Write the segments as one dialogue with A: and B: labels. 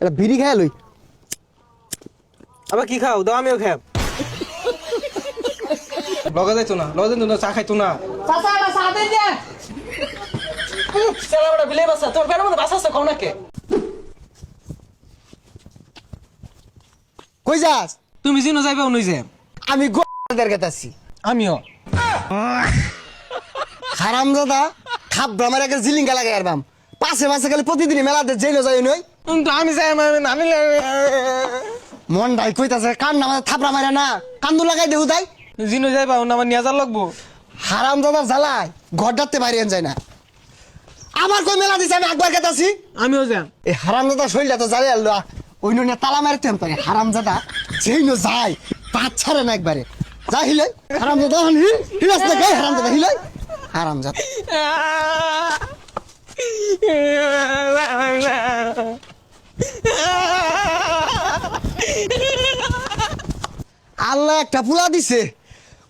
A: এটা বিড়ি খাই লই।
B: আবার কি খাও? দাও আমিও খাব লগে যাইতো না। লগে যাইতো না চা খাইতো না।
C: চাচা এটা চা দেন যে
B: সেলা বড় বিলে বাসা তোর পেটের মধ্যে বাসা আছে খাও নাকে?
A: কই যাস?
B: তুমি জিনো যাইবে অনুই যে
A: আমি গোদের গেতাছি
B: আমিও।
A: হারাম দাদা খাপ ব্রামার একটা জিলিঙ্গা লাগাই আর বাম পাশে পাশে খালি প্রতিদিনই মেলা দে জেলে যাই নই।
B: কিন্তু আমি যাই আমি
A: মন ডাই কইতাছে কান নামা থাপড়া মারে না কান্দু লাগাই দেউ তাই
B: জিনো যাইবা না আমার নিয়ে যার লাগবো
A: হারাম দাদা জ্বালায় ঘর ডাকতে বাইরে যায় না আমার কই মেলা দিছে আমি একবার গেতাছি
B: আমিও যাম
A: এই হারাম দাদা শরীরটা তো জ্বালিয়ে আলো ওই নুনে তালা মারতে পারে হারাম দাদা যেই নো যায় পাঁচ ছাড়ে না একবারে যা হিলাই হারাম দাদা হিলাস না গায়ে হারাম দাদা হিলাই হারাম দাদা আল্লাহ একটা পুলা দিছে।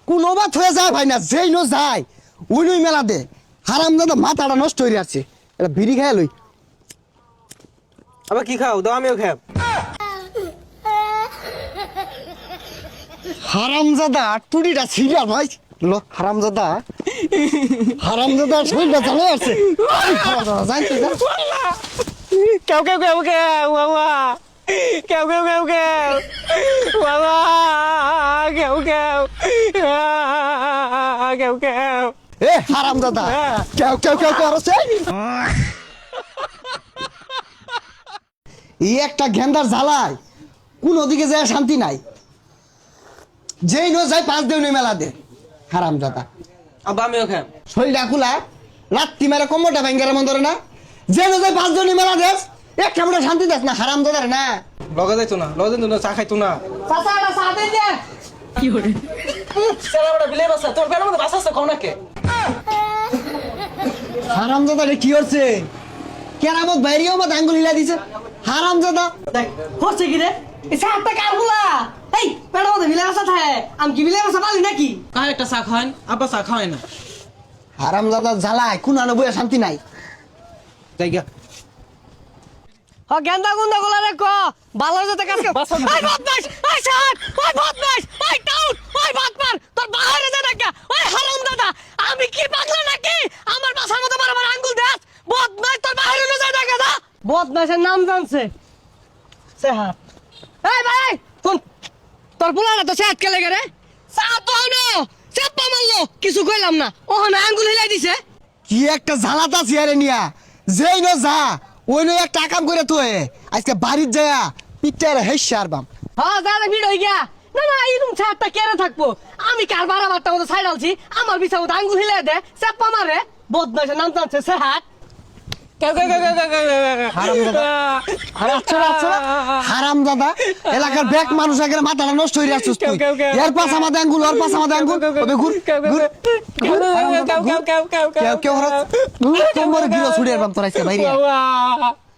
A: কোন বাত হয়ে যায় ভাই না যেই নো যায় ওই নই মেলা দে। হারাম দাদা মাথাটা নষ্ট হয়ে আছে এটা বিড়ি খাই লই।
B: আবার কি খাও? দাও আমিও খাব
A: হারামজাদা টুরিটা ছিড়া ভাই। লো হারামজাদা হারামজাদা শরীরটা চালে জানতে
B: কেউ কেউ কেউ কেউ কেউ কেউ কেউ কেউ। বাবা কেউ কেউ। কেউ কেউ।
A: এ হারামজাদা কেউ কেউ কেউ করছে? এই একটা গেন্দার জ্বালায় কোন ওদিকে যায় শান্তি নাই। যেই নো যায় পাঁচ দেউনি মেলা দে হারামজাদা
B: আবার আমিও খাব
A: শরীরটা খুলা রাত্রি মেরে কম্বরটা ভেঙ্গার মন ধরে না। যে নো যায় পাঁচ দেউনি মেলা দেস একটা মোটা শান্তি দেস না? হারামজাদার না?
B: লগে যাইতো না লগে যাইতো না চা খাইতো না।
C: চাচা এটা চা দেন যে
B: সেলা বড় বিলে বাসা তোর পেটের মধ্যে বাসা আছে খাও নাকে?
A: হারামজাদা রে কি হচ্ছে? কেরামত বাইরেও মত আঙ্গুল হিলা দিছে। হারামজাদা
C: দেখ হচ্ছে কি রে? এই চারটা কারগুলা এই পেড়া মধ্যে বিলে আসা থাকে। আমি কি বিলে আসা পালি নাকি?
B: কার একটা চা খাওয়ান? আব্বা চা খাওয়াই না।
A: হারামজাদা জ্বালায়। কোন আনো বইয়া শান্তি নাই।
B: জায়গা
C: হ গেন্দা গুন্দা গুলা রে ক। ভালো যেতে কাজ কর ওই বদমাশ ওই সাত ওই বদমাশ ওই টাউট ওই বাটপার তোর বাইরে যা দেখা ওই হারাম দাদা আমি কি পাগলা নাকি? আমার বাসার মতো বারবার আঙ্গুল দেস বদমাশ তোর বাইরে না যায় দেখা দা? বদমাশের নাম জানছে। সে হাত এই ভাই শুন তোর পোলাটা তো সেট কেলে রে? সা তো হনো চাপ্পা মারলো কিছু কইলাম না। ওখানে আঙ্গুল হিলাই দিছে।
A: কি একটা জ্বালাতা চেয়ারে নিয়া যেই না যা। ওই নয় একটা কাম করে তো আজকে বাড়ির যায়া পিঠটা হেসে আরবাম
C: হ্যাঁ দাদা ভিড় হয়ে গিয়া না না এরকম ছাড়টা কেন থাকব আমি কার বারা বারটা মতো সাইড আলছি আমার বিছা মতো আঙ্গুল হিলে দে চাপ্পা মারে বদমাশের নাম জানছে সে হাত
B: হারাম
A: দাদা আরে আচ্ছা আচ্ছা হারাম দাদা এলাকার ব্যাক মানুষ একের মাথাটা নষ্ট হয়ে আসছিস তুই
B: কেউ, কেউ, কেউ।
A: এর পাশ আমাদের আঙ্গুল ওর পাশ আমাদের আঙ্গুল ওবে ঘুর ঘুর কেউ কেউ কেউ কেউ কেউ কেউ কেউ কেউ কেউ কেউ কেউ কেউ কেউ কেউ
B: বাবা